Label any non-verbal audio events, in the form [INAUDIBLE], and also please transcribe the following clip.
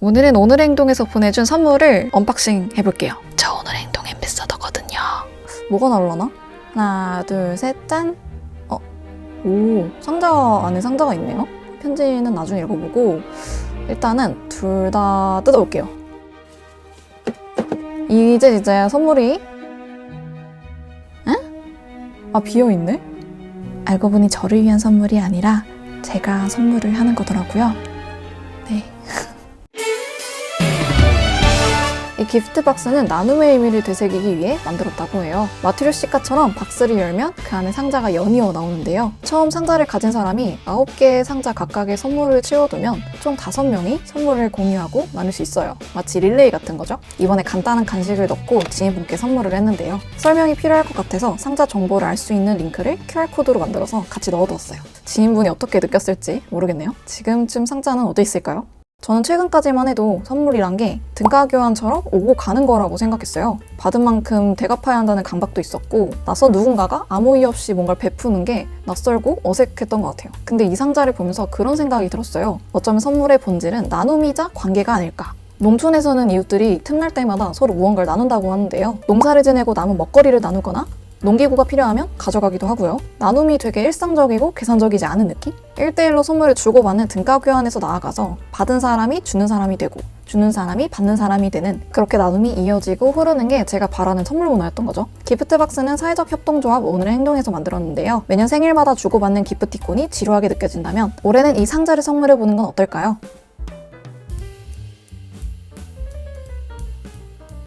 오늘은 오늘 행동에서 보내준 선물을 언박싱 해볼게요. 저 오늘 행동 엠비서더거든요. 뭐가 나올라나? 하나, 둘, 셋, 짠! 어, 오, 상자 안에 상자가 있네요. 편지는 나중에 읽어보고, 일단은 둘 다 뜯어볼게요. 이제 이제 선물이, 응? 아, 비어있네? 알고 보니 저를 위한 선물이 아니라 제가 선물을 하는 거더라고요. 네. [LAUGHS] 이 기프트 박스는 나눔의 의미를 되새기기 위해 만들었다고 해요. 마트리오시카처럼 박스를 열면 그 안에 상자가 연이어 나오는데요. 처음 상자를 가진 사람이 9개의 상자 각각의 선물을 채워두면 총 5명이 선물을 공유하고 나눌 수 있어요. 마치 릴레이 같은 거죠. 이번에 간단한 간식을 넣고 지인분께 선물을 했는데요. 설명이 필요할 것 같아서 상자 정보를 알 수 있는 링크를 QR코드로 만들어서 같이 넣어두었어요. 지인분이 어떻게 느꼈을지 모르겠네요. 지금쯤 상자는 어디 있을까요? 저는 최근까지만 해도 선물이란 게 등가 교환처럼 오고 가는 거라고 생각했어요. 받은 만큼 대갚아야 한다는 강박도 있었고, 나서 누군가가 아무 이유 없이 뭔가를 베푸는 게 낯설고 어색했던 것 같아요. 근데 이 상자를 보면서 그런 생각이 들었어요. 어쩌면 선물의 본질은 나눔이자 관계가 아닐까. 농촌에서는 이웃들이 틈날 때마다 서로 무언가를 나눈다고 하는데요. 농사를 지내고 남은 먹거리를 나누거나 농기구가 필요하면 가져가기도 하고요. 나눔이 되게 일상적이고 계산적이지 않은 느낌? 1대1로 선물을 주고받는 등가 교환에서 나아가서 받은 사람이 주는 사람이 되고 주는 사람이 받는 사람이 되는 그렇게 나눔이 이어지고 흐르는 게 제가 바라는 선물 문화였던 거죠. 기프트박스는 사회적 협동조합 오늘의 행동에서 만들었는데요. 매년 생일마다 주고받는 기프티콘이 지루하게 느껴진다면 올해는 이 상자를 선물해 보는 건 어떨까요?